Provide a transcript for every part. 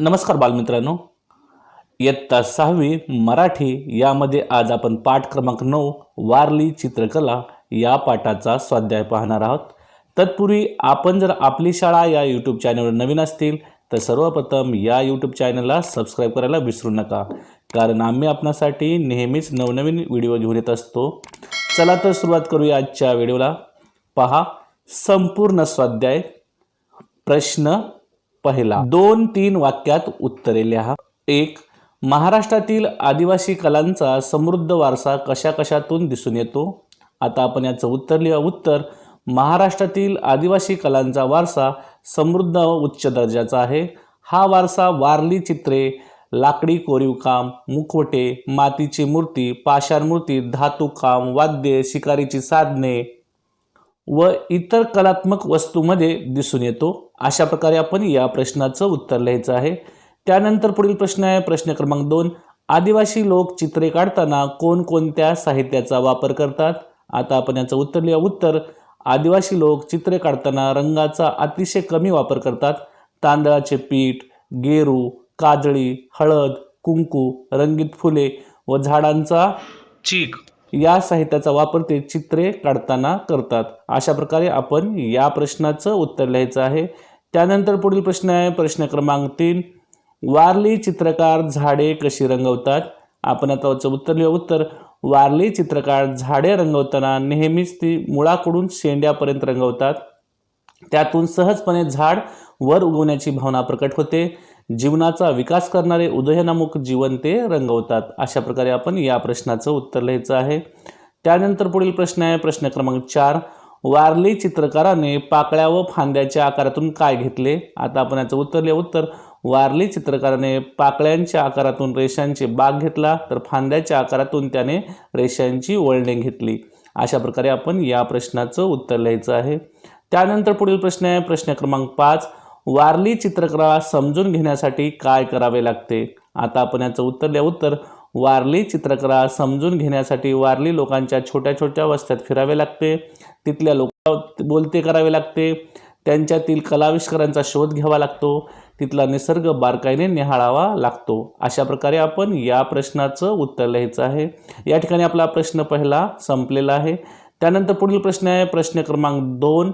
नमस्कार बालमित्रांनो. इयत्ता सहावी मराठी यामध्ये आज आपण पाठ क्रमांक नऊ वारली चित्रकला या पाठाचा स्वाध्याय पाहणार आहोत. तत्पूर्वी आपण जर आपली शाळा या यूट्यूब चॅनलवर नवीन असतील तर सर्वप्रथम या यूट्यूब चॅनलला सबस्क्राईब करायला विसरू नका. कारण आम्ही आपणासाठी नेहमीच नवनवीन व्हिडिओ घेऊन येत असतो. चला तर सुरुवात करूया आजच्या व्हिडिओला पहा संपूर्ण स्वाध्याय. प्रश्न पहिला दोन तीन वाक्यात उत्तरे लिहा एक महाराष्ट्रातील आदिवासी कलांचा समृद्ध वारसा कशा कशातून दिसून येतो? आता आपण याचं उत्तर लिहा उत्तर महाराष्ट्रातील आदिवासी कलांचा वारसा समृद्ध व उच्च दर्जाचा आहे. हा वारसा वारली चित्रे लाकडी कोरीवकाम मुखवटे मातीची मूर्ती पाषाण मूर्ती धातुकाम वाद्ये शिकारीची साधने व इतर कलात्मक वस्तूमध्ये दिसून येतो. अशा प्रकारे आपण या प्रश्नाचं उत्तर लिहायचं आहे. त्यानंतर पुढील प्रश्न आहे. प्रश्न क्रमांक दोन. आदिवासी लोक चित्रे काढताना कोणकोणत्या साहित्याचा वापर करतात? आता आपण याचं उत्तर लिहा उत्तर आदिवासी लोक चित्रे काढताना रंगाचा अतिशय कमी वापर करतात. तांदळाचे पीठ गेरू काजळी हळद कुंकू रंगीत फुले व झाडांचा चीक. या साहित्याचा वापर ते चित्रे काढताना करतात. अशा प्रकारे आपण या प्रश्नाचं उत्तर लिहायचं आहे. त्यानंतर पुढील प्रश्न आहे. प्रश्न क्रमांक तीन. वारली चित्रकार झाडे कशी रंगवतात? आपण आता याचं उत्तर लिहू उत्तर वारली चित्रकार झाडे रंगवताना नेहमीच ती मुळाकडून शेंड्यापर्यंत रंगवतात. त्यातून सहजपणे झाड वर उगवण्याची भावना प्रकट होते. जीवनाचा विकास करणारे उदयनामुख जीवन ते रंगवतात. अशा प्रकारे आपण या प्रश्नाचं उत्तर लिहायचं आहे. त्यानंतर पुढील प्रश्न आहे. प्रश्न क्रमांक चार. वारली चित्रकाराने पाकळ्या व फांद्याच्या आकारातून काय घेतले? आता आपण याचं उत्तर लिहा. उत्तर वारली चित्रकाराने पाकळ्यांच्या आकारातून रेषांचे बाग घेतला तर फांद्याच्या आकारातून त्याने रेषांची वळणे घेतली. अशा प्रकारे आपण या प्रश्नाचं उत्तर लिहायचं आहे. त्यानंतर पुढील प्रश्न आहे. प्रश्न क्रमांक पाच. वारली चित्रकला समजून घेण्यासाठी काय करावे लागते? आता आपण याचं उत्तर द्या. उत्तर वारली चित्रकला समजून घेण्यासाठी वारली लोकांच्या छोट्या छोट्या वस्त्यात फिरावे लागते. तिथल्या लोक बोलते करावे लागते. त्यांच्यातील कलाविष्कारांचा शोध घ्यावा लागतो. तिथला निसर्ग बारकाईने निहाळावा लागतो. अशा प्रकारे आपण या प्रश्नाचं उत्तर लिहायचं आहे. या ठिकाणी आपला प्रश्न पहिला संपलेला आहे. त्यानंतर पुढील प्रश्न आहे. प्रश्न क्रमांक दोन.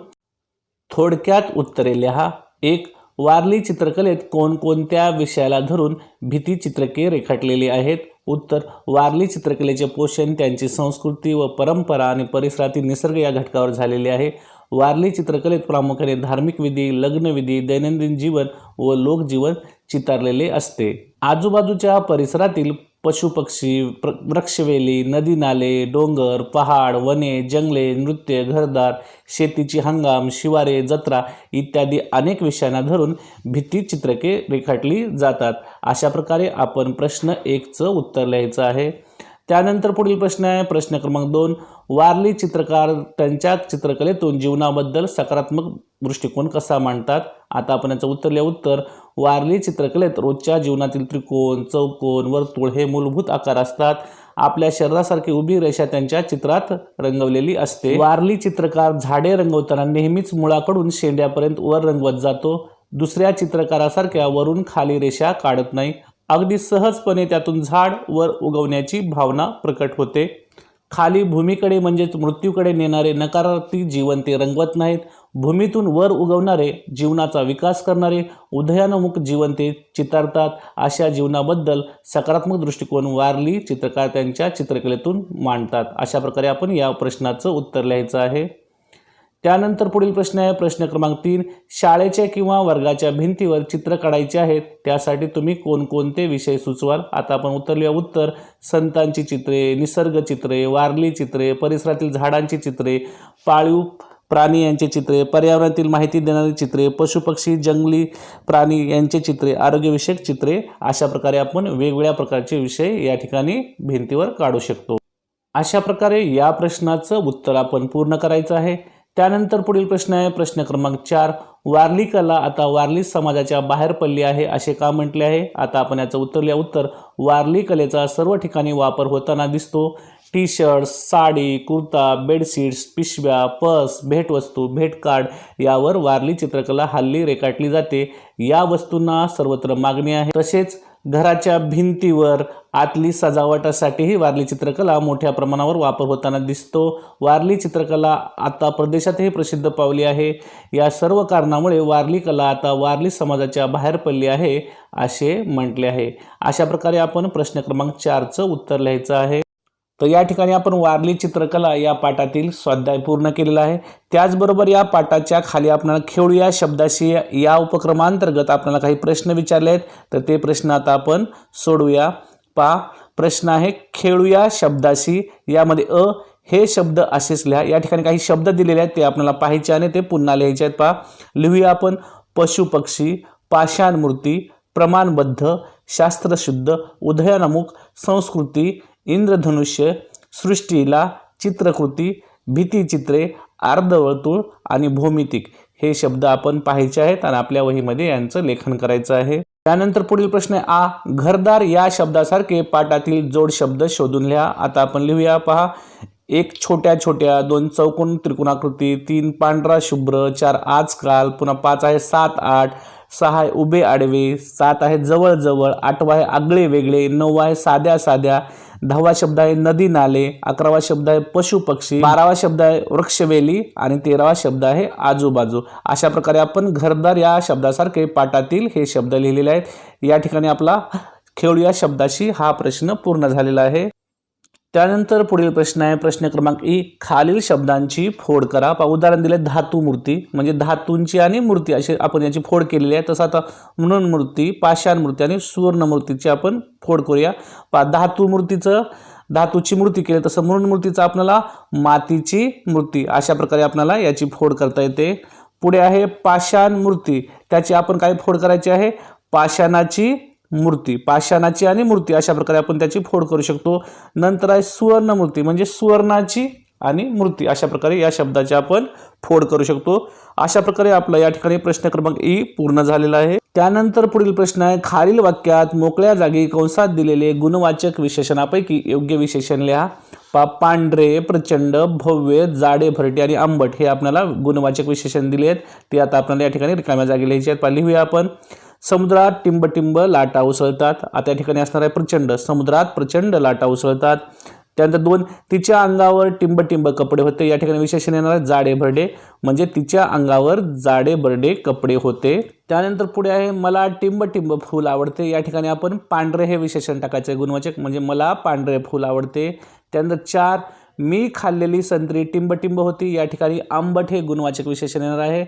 थोडक्यात उत्तरे लिहा. एक वारली चित्रकलेत कोणकोणत्या विषयाला धरून भीतीचित्रके रेखाटलेली आहेत? उत्तर वारली चित्रकलेचे पोषण त्यांची संस्कृती व परंपरा आणि परिसरातील निसर्ग या घटकावर झालेले आहे. वारली चित्रकलेत प्रामुख्याने धार्मिक विधी लग्नविधी दैनंदिन जीवन व लोकजीवन चितारलेले असते. आजूबाजूच्या परिसरातील पशुपक्षी प्र वृक्षवेली नदी नाले डोंगर पहाड वने जंगले नृत्य घरदार शेतीची हंगाम शिवारे जत्रा इत्यादी अनेक विषयांना धरून भित्तीचित्रके रेखाटली जातात. अशा प्रकारे आपण प्रश्न एकचं उत्तर लिहायचं आहे. त्यानंतर पुढील प्रश्न आहे. प्रश्न क्रमांक दोन वारली चित्रकार त्यांच्या चित्रकलेतून जीवनाबद्दल सकारात्मक दृष्टिकोन कसा मांडतात? आता आपण याचं उत्तर लिहा. उत्तर वारली चित्रकलेत. रोजच्या जीवनातील त्रिकोण चौकोन वर्तुळ हे मूलभूत आकार असतात. आपल्या शरीरासारखी उभी रेषा त्यांच्या चित्रात रंगवलेली असते. वारली चित्रकार झाडे रंगवताना नेहमीच मुळाकडून शेंड्यापर्यंत वर रंगवत जातो. दुसऱ्या चित्रकारासारख्या वरून खाली रेषा काढत नाही. अगदी सहजपणे त्यातून झाड वर उगवण्याची भावना प्रकट होते. खाली भूमीकडे म्हणजेच मृत्यूकडे नेणारे नकारार्थी जीवन ते रंगवत नाहीत. भूमीतून वर उगवणारे जीवनाचा विकास करणारे उदयानमुख जीवन ते चितारतात अशा जीवनाबद्दल सकारात्मक दृष्टिकोन वारली चित्रकार त्यांच्या चित्रकलेतून मांडतात. अशा प्रकारे आपण या प्रश्नाचं उत्तर लिहायचं आहे. त्यानंतर पुढील प्रश्न आहे प्रश्न क्रमांक तीन शाळेच्या किंवा वर्गाच्या भिंतीवर चित्र काढायचे आहेत त्यासाठी तुम्ही कोणकोणते विषय सुचवाल? आता आपण उत्तर लिहा उत्तर संतांची चित्रे निसर्ग चित्रे वारली चित्रे परिसरातील झाडांची चित्रे पाळीव प्राणी यांचे चित्रे पर्यावरणातील माहिती देणारी चित्रे पशुपक्षी जंगली प्राणी यांचे चित्रे आरोग्यविषयक चित्रे अशा प्रकारे आपण वेगवेगळ्या प्रकारचे विषय या ठिकाणी भिंतीवर काढू शकतो. अशा प्रकारे या प्रश्नाचं उत्तर आपण पूर्ण करायचं आहे. त्यानंतर पुढील प्रश्न आहे प्रश्न क्रमांक चार. वारली कला आता वारली समाजाच्या बाहेर पडली आहे असे का म्हटले आहे? आता आपण याचं उत्तर लिहा उत्तर वारली कलेचा सर्व ठिकाणी वापर होताना दिसतो. T shirt sari kurta bedsheets पिशव्या पर्स भेटवस्तू भेटकार्ड यावर वारली चित्रकला हल्ली रेखाटली जाते. या वस्तूंना सर्वत्र मागणी आहे. तसेच घराच्या भिंतीवर आतली सजावटासाठीही वारली चित्रकला मोठ्या प्रमाणावर वापर होताना दिसतो. वारली चित्रकला आता प्रदेशातही प्रसिद्ध पावली आहे. या सर्व कारणामुळे वारली कला आता वारली समाजाच्या बाहेर पडली आहे असे म्हटले आहे. अशा प्रकारे आपण प्रश्न क्रमांक चारचं उत्तर लिहायचं आहे. तर या ठिकाणी आपण वारली चित्रकला या पाठातील स्वाध्याय पूर्ण केलेला आहे. त्याचबरोबर या पाठाच्या खाली आपल्याला खेळू या शब्दाशी या उपक्रमांतर्गत आपल्याला काही प्रश्न विचारले आहेत. तर ते प्रश्न आता आपण सोडूया पा प्रश्न आहे खेळूया शब्दाशी. यामध्ये अ हे शब्द असेच लिहा. या ठिकाणी काही शब्द दिलेले आहेत ते आपल्याला पाहायचे आणि ते पुन्हा लिहायचे आहेत. पहा लिहूया आपण पशुपक्षी पाषाण मूर्ती प्रमाणबद्ध शास्त्रशुद्ध उदयनमुख संस्कृती इंद्रधनुष्य सृष्टीला चित्रकृती भीतीचित्रे अर्धवर्तुळ आणि भौमितिक हे शब्द आपण पाहायचे आहेत आणि आपल्या वहीमध्ये यांचं लेखन करायचं आहे. त्यानंतर पुढील प्रश्न आहे आ घरदार या शब्दासारखे पाठातील जोड शब्द शोधून लिहा. आता आपण लिहूया पहा. एक छोट्या छोट्या दोन चौकोन त्रिकोणाकृती तीन पांढरा शुभ्र चार आजकाल पुन्हा पाच आहे सात आठ सहा आहे उभे आडवे सात आहे जवळजवळ आठवा आहे आगळे वेगळे नऊ आहे साध्या साध्या दहावा शब्द आहे नदी नाले अकरावा शब्द आहे पशु पक्षी बारावा शब्द आहे वृक्षवेली आणि तेरावा शब्द आहे आजूबाजू. अशा प्रकारे आपण घरदार या शब्दासारखे पाठातील हे शब्द लिहिलेले आहेत. या ठिकाणी आपला खेळू या शब्दाशी हा प्रश्न पूर्ण झालेला आहे. त्यानंतर पुढील प्रश्न आहे. प्रश्न क्रमांक ई. खालील शब्दांची फोड करा. पा उदाहरण दिले धातू मूर्ती. म्हणजे धातूंची आणि मूर्ती अशी आपण याची फोड केलेली आहे. तसं आता म्हणून मूर्ती पाषाण मूर्ती आणि सुवर्ण मूर्तीची आपण फोड करूया. पा धातू मूर्तीचं धातूची मूर्ती केली तसं म्हणून मूर्तीचं आपल्याला मातीची मूर्ती अशा प्रकारे आपल्याला याची फोड करता येते. पुढे आहे पाषाण मूर्ती. त्याची आपण काय फोड करायची आहे? पाषाणाची मूर्ती पाषाणाची आणि मूर्ती अशा प्रकारे आपण त्याची फोड करू शकतो. नंतर आहे सुवर्ण मूर्ती म्हणजे सुवर्णाची आणि मूर्ती अशा प्रकारे या शब्दाची आपण फोड करू शकतो. अशा प्रकारे आपला या ठिकाणी प्रश्न क्रमांक ई पूर्ण झालेला आहे. त्यानंतर पुढील प्रश्न आहे खालील वाक्यात मोकळ्या जागी कंसात दिलेले गुणवाचक विशेषणापैकी योग्य विशेषण लिहा. पा पांढरे प्रचंड भव्य जाडे भरटे आणि आंबट हे आपल्याला गुणवाचक विशेषण दिले आहेत ते आता आपल्याला या ठिकाणी रिकाम्या जागी लिहायचे आहेत. पहा लिहूया आपण. समुद्रात टिंबटिंब लाटा उसळतात. आता या ठिकाणी असणार आहे प्रचंड. समुद्रात प्रचंड लाटा उसळतात. त्यानंतर दोन तिच्या अंगावर टिंबटिंब कपडे होते. या ठिकाणी विशेषण येणार आहे जाडे भरडे म्हणजे तिच्या अंगावर जाडे बरडे कपडे होते. त्यानंतर पुढे आहे मला टिंबटिंब फूल आवडते. या ठिकाणी आपण पांढरे हे विशेषण टाकायचं आहे गुणवाचक. म्हणजे मला पांढरे फूल आवडते. त्यानंतर चार मी खाल्लेली संत्री टिंबटिंब होती. या ठिकाणी आंबट हे गुणवाचक विशेषण येणार आहे.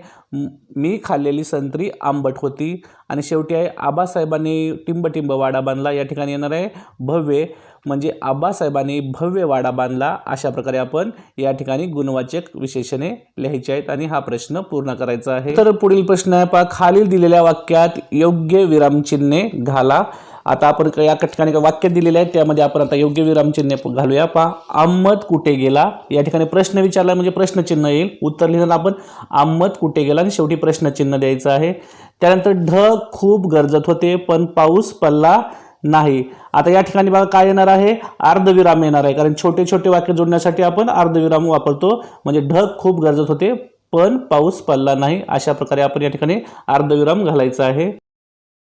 मी खाल्लेली संत्री आंबट होती. आणि शेवटी आहे आबासाहेबांनी टिंबटिंब वाडा बांधला. या ठिकाणी येणार आहे भव्य म्हणजे आबासाहेबांनी भव्य वाडा बांधला. अशा प्रकारे आपण या ठिकाणी गुणवाचक विशेषणे लिहायचे आहेत आणि हा प्रश्न पूर्ण करायचा आहे. तर पुढील प्रश्न आहे पहा खालील दिलेल्या वाक्यात योग्य विरामचिन्हे घाला. आता आपण या ठिकाणी वाक्य दिलेले आहेत त्यामध्ये आपण आता योग्य विरामचिन्हे घालूया. पहा अहमद कुठे गेला? या ठिकाणी प्रश्न विचारला म्हणजे प्रश्नचिन्ह येईल. उत्तर लिहिताना आपण अहमद कुठे गेला? आणि शेवटी प्रश्नचिन्ह द्यायचं आहे. त्यानंतर ढग खूप गरजत होते पण पाऊस पडला नाही. आता या ठिकाणी बघा काय येणार आहे? अर्धविराम येणार आहे. कारण छोटे छोटे वाक्य जोडण्यासाठी आपण अर्धविराम वापरतो. म्हणजे ढग खूप गरजत होते पण पाऊस पडला नाही. अशा प्रकारे आपण या ठिकाणी अर्धविराम घालायचा आहे.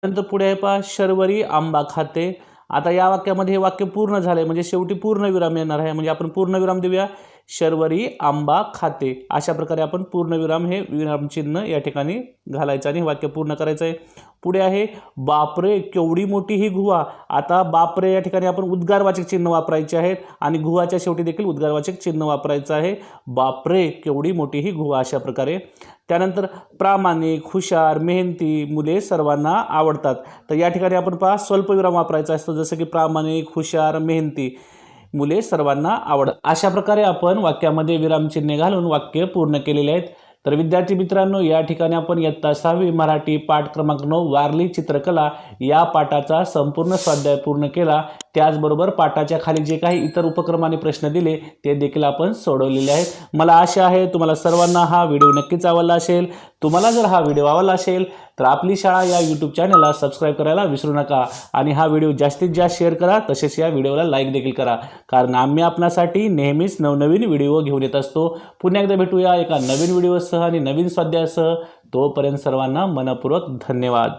नंतर पुढे आहे पहा शर्वरी आंबा खाते. आता या वाक्यामध्ये हे वाक्य पूर्ण झालंय. म्हणजे शेवटी पूर्ण विराम येणार आहे. म्हणजे आपण पूर्ण विराम देऊया. शर्वरी आंबा खाते अशा प्रकारे आपण पूर्णविराम हे विरामचिन्ह या ठिकाणी घालायचं आणि वाक्य पूर्ण करायचं आहे. पुढे आहे बापरे केवढी मोठी ही गुहा. आता बापरे या ठिकाणी आपण उद्गारवाचक चिन्ह वापरायचे आहेत आणि गुहाच्या शेवटी देखील उद्गारवाचक चिन्ह वापरायचं आहे. बापरे केवढी मोठी ही गुहा अशा प्रकारे. त्यानंतर प्रामाणिक हुशार मेहनती मुले सर्वांना आवडतात. तर या ठिकाणी आपण पहा स्वल्पविराम वापरायचा असतो जसं की प्रामाणिक हुशार मेहनती. मुले सर्वांना आवड. अशा प्रकारे आपण वाक्यामध्ये विरामचिन्हे घालून वाक्य पूर्ण केलेले आहेत. तर विद्यार्थी मित्रांनो या ठिकाणी आपण इयत्ता सहावी मराठी पाठ क्रमांक नऊ वारली चित्रकला या पाठाचा संपूर्ण स्वाध्याय पूर्ण केला. त्याचबरोबर पाठाच्या खाली जे काही इतर उपक्रमाने प्रश्न दिले ते देखील आपण सोडवलेले आहेत. मला आशा आहे तुम्हाला सर्वांना हा व्हिडिओ नक्कीच आवडला असेल. तुम्हाला जर हा व्हिडिओ आवडला असेल तर आपली शाळा या यूट्यूब चॅनलला सबस्क्राईब करायला विसरू नका आणि हा व्हिडिओ जास्तीत जास्त शेअर करा तसेच या व्हिडिओला लाईक देखील करा. कारण आम्ही आपणासाठी नेहमीच नवनवीन व्हिडिओ घेऊन येत असतो. पुन्हा एकदा भेटूया एका नवीन व्हिडिओसह आणि नवीन स्वाध्यायासह. तोपर्यंत सर्वांना मनपूर्वक धन्यवाद.